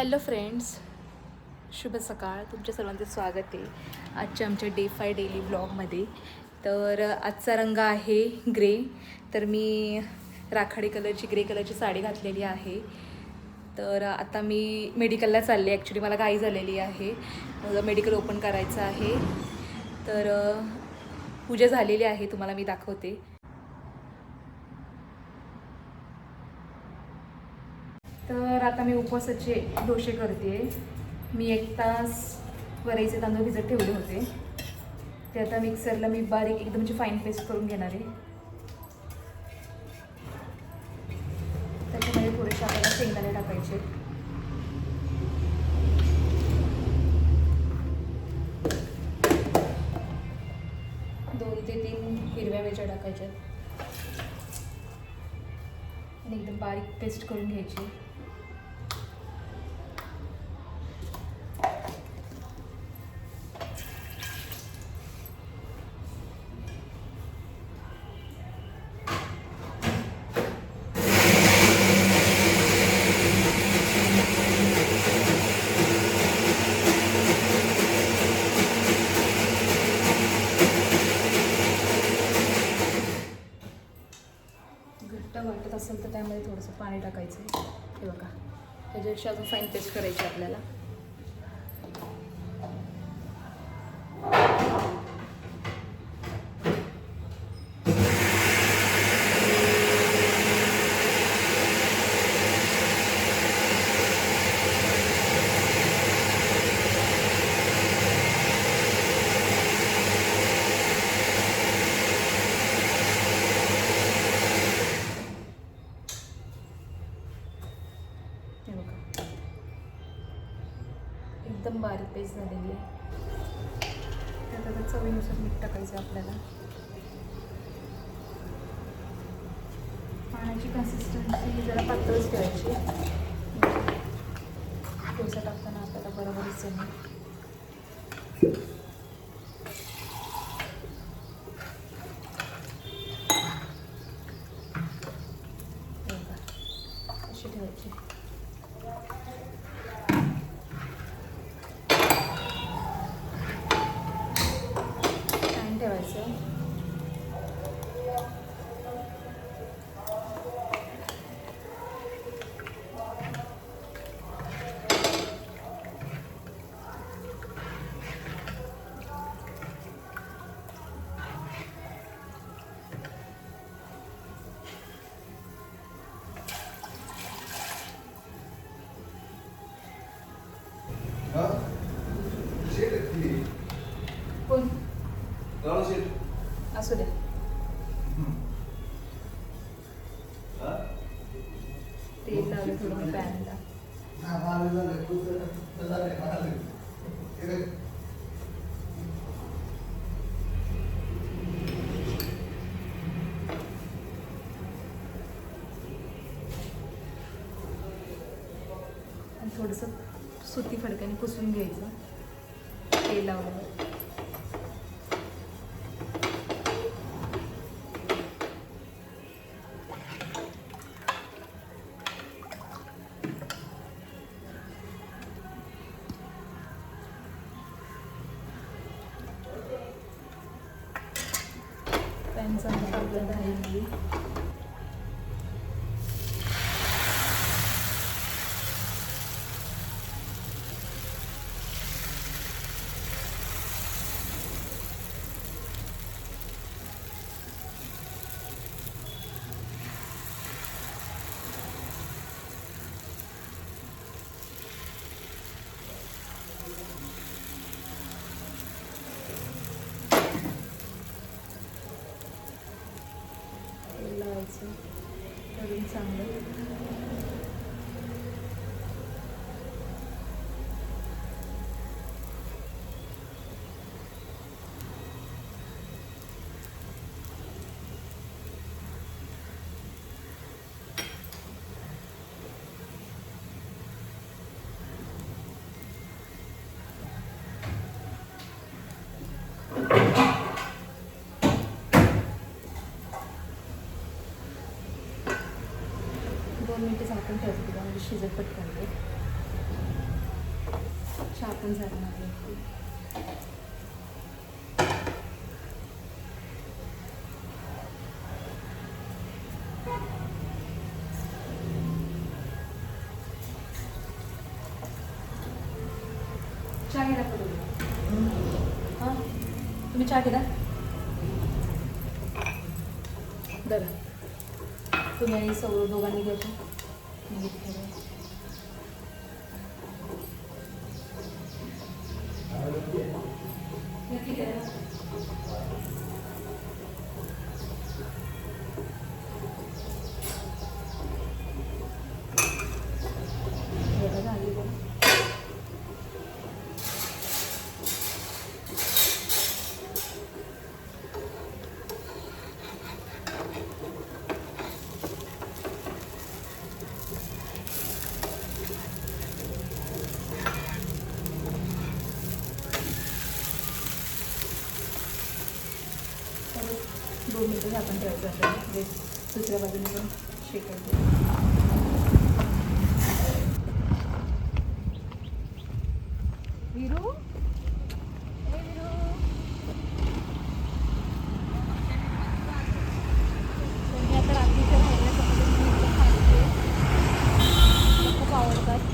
Hello friends शुभ सकाळ. तुमच्या सर्वांचं स्वागत आहे आजच्या आमच्या डे फाय डेली ब्लॉगमध्ये तर आजचा रंग आहे ग्रे. तर मी राखाडी कलरची ग्रे कलरची साडी घातलेली आहे. तर आता मी मेडिकलला चालले. ॲक्च्युली मला घाई झालेली आहे. माझं मेडिकल ओपन करायचं आहे. तर पूजा झालेली आहे तुम्हाला मी दाखवते. तर आता मी उपवासाचे डोसे करते. मी एक तास वरईचे तांदूळ भिजत ठेवले होते. ते आता मिक्सरला मी बारीक एकदम म्हणजे फाईन पेस्ट करून घेणार आहे. त्याच्यामध्ये थोडेसे आपल्याला शेंगदाणे टाकायचे. दोन ते तीन हिरव्या वेच्या टाकायच्या. आणि एकदम बारीक पेस्ट करून घ्यायची. पाणी टाकायचं हे बघा. त्याच्यापेक्षा अजून फाईन पेस्ट करायची आपल्याला हे बघा एकदम बारीक पेस्ट झालेली आहे. त्यात आता चवीनुसार मीठ टाकायचं आपल्याला. पाण्याची कन्सिस्टन्सी जरा पातळच ठेवायची डोसा टाकताना आपल्याला बरोबरच आहे. थोडंसं सुती फडक्याने पुसून घ्यायचं. तेल लावलं पॅन चांगला आपल्याला आहे तेल लावायचं तळून चांगलं दोन मिनटं झाकून ठेवायचं तिला म्हणजे शिजत पटकन ते. पण झालं नाही. चहा घ्या हां? तुम्ही चहा घेता? बरं. तुम्ही आणि सौ दोघांनी घ्यायचं मी घेते. नक्की घ्या ना. एवढं झाली बघ. दोन मिनटं आपण ठेवायचं आपल्याला म्हणजे दुसऱ्या बाजूने पण शेकायचं विरू ए विरू तर मी आता रात्रीच्या राहिल्या चपात्या मी इथे खाते मला खूप आवडतात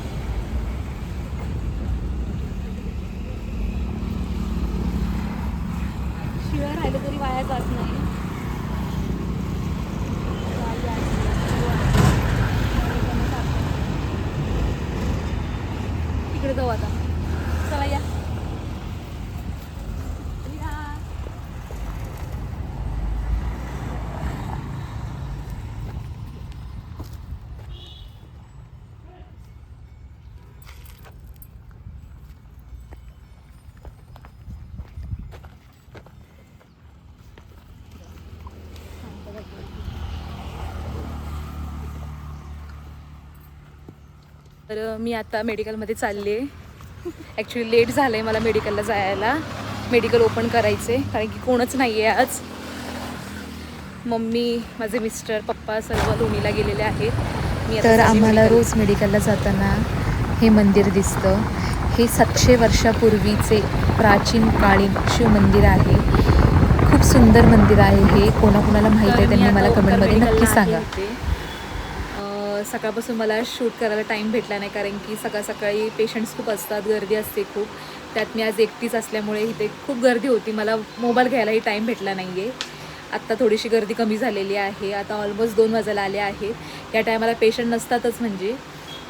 शिवाय राहिलं तरी वाया जात नाही वाया जात नाही. म्हणून टाकते. तिकडे जाऊ आता चला या या. तर मी आता मेडिकलमध्ये चालले आहे. ॲक्च्युली लेट झालं आहे मला मेडिकलला जायला. मेडिकल ओपन करायचे कारण की कोणच नाही आहे आज. मम्मी माझे मिस्टर पप्पा सर्व लोणीला गेलेले आहेत. मी तर आम्हाला. रोज मेडिकलला जाताना हे मंदिर दिसतं. हे सातशे वर्षापूर्वीचे प्राचीन काळीन शिवमंदिर आहे. खूप सुंदर मंदिर आहे हे. कोणाकोणाला माहीत आहे त्यांनी मला कमेंटमध्ये नक्की सांगा. सकाळपासून मला शूट करायला टाईम भेटला नाही कारण की सकाळ सकाळी पेशंट्स खूप असतात गर्दी असते खूप. त्यात मी आज एकटीच असल्यामुळे इथे खूप गर्दी होती. मला मोबाईल घ्यायलाही टाईम भेटला नाही आहे आत्ता थोडीशी गर्दी कमी झालेली आहे. आता ऑलमोस्ट दोन वाजायला आले आहेत. या टायमाला पेशंट नसतातच म्हणजे.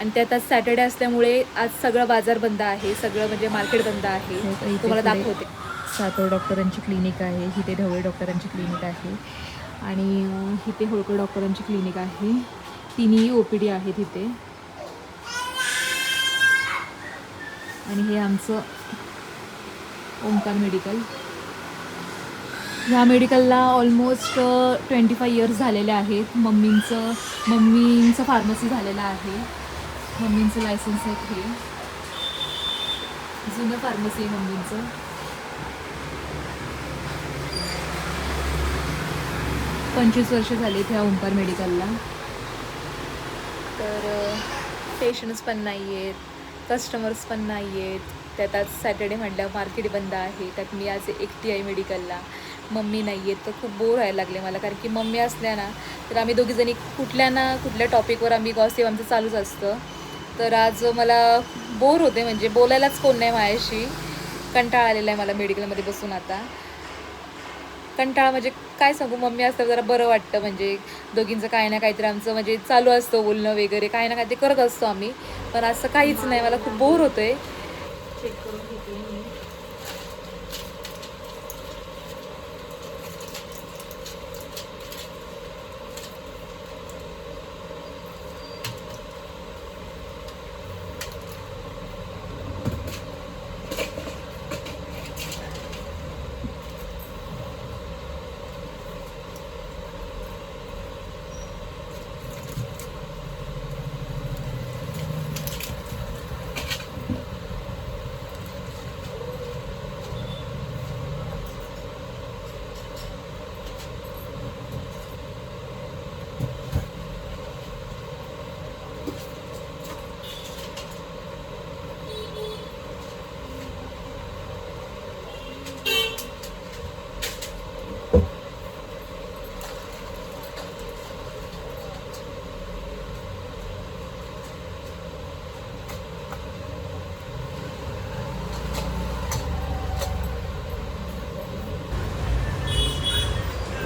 आणि त्यात आज सॅटर्डे असल्यामुळे आज सगळं बाजार बंद आहे. सगळं म्हणजे मार्केट बंद आहे. हो, तुम्हाला दाखवते. सातोर डॉक्टरांची क्लिनिक आहे. इथे ढवळे डॉक्टरांची क्लिनिक आहे. आणि इथे होळकर डॉक्टरांची क्लिनिक आहे. तिन्ही ओ पी डी आहेत इथे. आणि हे आमचं ओंकार मेडिकल. ह्या मेडिकलला ऑलमोस्ट ट्वेंटी फाय इयर्स झालेले आहेत. मम्मींचं मम्मींचं फार्मसी झालेलं आहे. मम्मींचं लायसन्स आहे हे जुनं फार्मसी आहे मम्मींचं. पंचवीस वर्ष झाली ह्या ओंकार मेडिकलला. तर पेशंट्स पण नाही आहेत कस्टमर्स पण नाही आहेत त्यात आज सॅटर्डे म्हटलं मार्केट बंद आहे. त्यात मी आज एकटी आहे मेडिकलला मम्मी नाही आहेत तर खूप बोर व्हायला लागले मला. कारण की मम्मी असल्या ना तर आम्ही दोघीजणी कुठल्या ना कुठल्या टॉपिकवर आम्ही गॉसिप आमचं चालूच असतं. तर आज मला बोर होते म्हणजे बोलायलाच कोण नाही माझ्याशी. कंटाळा आलेला आहे मला मेडिकलमध्ये बसून आता. कंटाळा म्हणजे काय सांगू मम्मी असतं जरा बरं वाटतं म्हणजे दोघींचं काय ना काहीतरी आमचं म्हणजे चालू असतं बोलणं वगैरे काही ना काहीतरी करत असतो आम्ही. पण असं काहीच नाही मला खूप बोर होतं आहे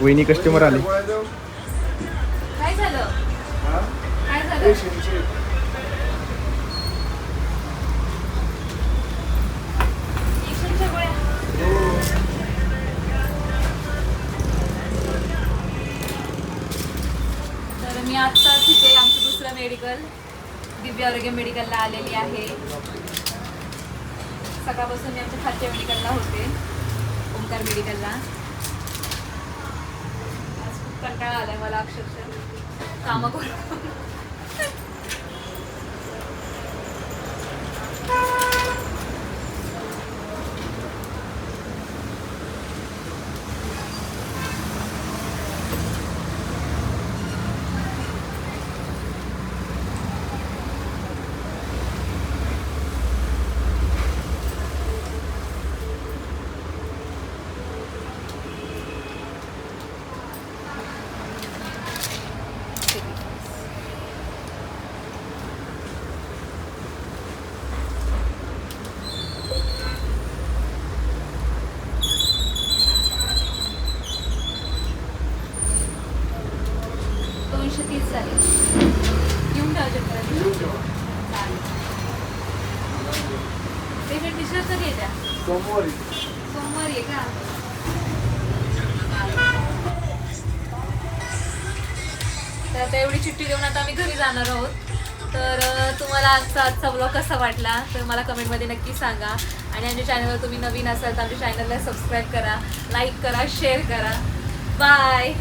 वहिनी कस्टमर आले. काय झालं? काय झालं? इंजेक्शनच्या गोळ्या. तर मी आत्ता तिथे आमचं दुसरं मेडिकल दिव्य आरोग्य मेडिकलला आलेली आहे. सकाळपासून मी आमच्या खालच्या मेडिकलला होते ओंकार मेडिकलला कंटाळा आलाय मला अक्षरशः कामं करून. कधी येत्या सोमवारी. सोमवारी आहे का? तर आता एवढी चिठ्ठी देऊन आता आम्ही घरी जाणार आहोत. तर तुम्हाला आजचा आजचा ब्लॉग कसा वाटला? तर मला कमेंटमध्ये नक्की सांगा. आणि आमच्या चॅनलवर तुम्ही नवीन असाल तर आमच्या चॅनलला सबस्क्राईब करा लाईक करा शेअर करा. बाय